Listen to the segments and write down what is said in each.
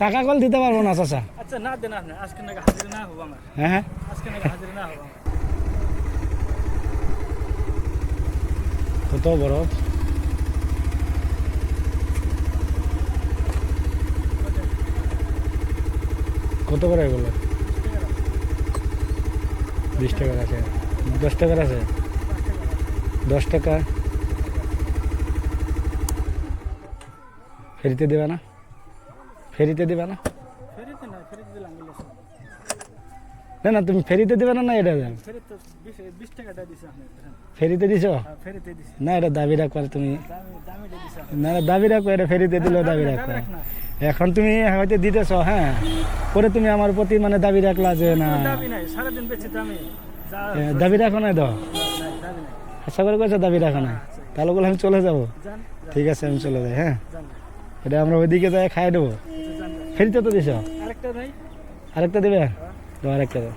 টাকা কল দিতে পারব না চাচা। আচ্ছা না দেন আপনি। আজকে নাকি হাজির না হব আমার। হ্যাঁ হ্যাঁ। আজকে নাকি হাজির না হব কত বরফ কত করে এগুলো? বিশ টাকার আছে। দশ টাকার আছে? দশ টাকা। ফেরিতে দেবে না? ফেরিতে দেবে না? ফেরিতে না ফেরিতে না না তুমি ফেরিতে দেবে না না এটা ফেরিতে দিছো? না এটা দাবি রাখো তুমি না না দাবি রাখো এটা ফেরিতে দিলেও দাবি রাখো। এখন তুমি হয়তো দিতেছ হ্যাঁ? পরে তুমি আমার প্রতি মানে দাবি রাখলা যে না। দাবি রাখো না আশা করে কয়েছে দাবি রাখো না তাহলে বলে আমি চলে যাব। ঠিক আছে আমি চলে যাই হ্যাঁ? এটা আমরা ওইদিকে যাই খাই দেবো। ফেরিতে তো দিছ? আরেকটা নাই আরেকটা দেবে? দাও আরেকটা দাও।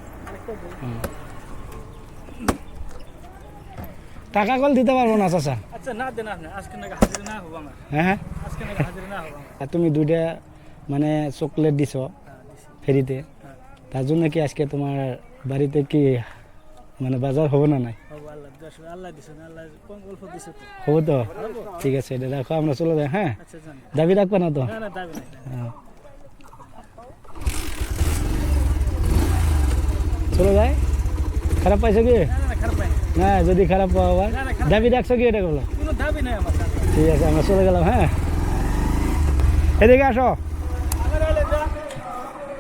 টাকা কল দিতে পারব না চাচা? আচ্ছা না দেন আপনি আজকে নাকি হাজির না হব আমার। হ্যাঁ হ্যাঁ। আজকে নাকি হাজির না হব আর তুমি দুইটা মানে চকলেট দিছ হ্যাঁ। ফেরিতে। হ্যাঁ, তার জন্য কি আজকে তোমার বাড়িতে কি মানে বাজার হবে না নাই? তো। হবে তো? ঠিক আছে এটা রাখো আমরা চলে যাই হ্যাঁ? আচ্ছা দাবি রাখবে না তো না না দাবি নাই হ্যাঁ। চলে যায় খারাপ পাইছো কি? না যদি খারাপ পাও আবার। না, না, খারাপ- দাবি রাখছো কি এটা বলো ঠিক আছে আমরা চলে গেলাম হ্যাঁ? এদিকে আসো।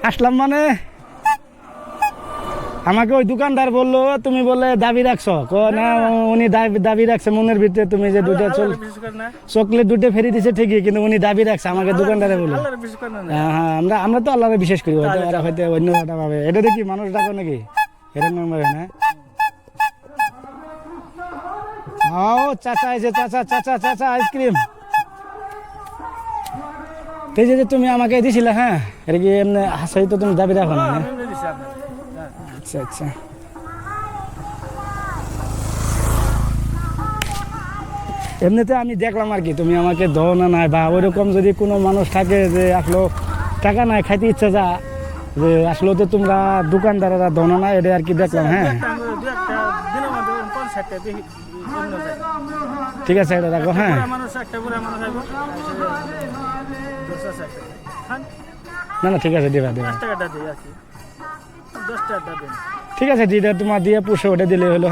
আসলাম মানে? আমাকে ওই দোকানদার বলল তুমি বলে দাবি রাখছো। কো না উনি দাবি দাবি রাখছে মনের ভিতরে তুমি যে দুটো চল চকলেট দুটো ফেরি দিছে ঠিকই কিন্তু উনি দাবি রাখছে আমাকে দোকানদারে বলল। হ্যাঁ হ্যাঁ আমরা আমরা তো আল্লাহরে বিশেষ করি হয়তো ওরা হয়তো অন্য ভাবে। এটা দেখি মানুষ ডাকো নাকি? এরকম না? ও চাচা এসে চাচা চাচা চাচা আইসক্রিম এই যে তুমি আমাকে দিছিলে হ্যাঁ? এটা কি এমনি হাসাই তো তুমি দাবি রাখো না হ্যাঁ। আচ্ছা আচ্ছা। এমনিতে আমি দেখলাম আর কি, তুমি আমাকে দাও না, নাই বা, ওইরকম যদি কোনো মানুষ থাকে যে আসলো, টাকা নাই, খাইতে ইচ্ছা যা যে আসলে তো তোমরা দোকানদারেরা দনো না এটা আর কি দেখলাম হ্যাঁ। ঠিক আছে এটা রাখো হ্যাঁ। না না ঠিক আছে দিবা দিবা। ঠিক আছে দিদা তোমার দিয়ে পুষে ওটা দিলে হলো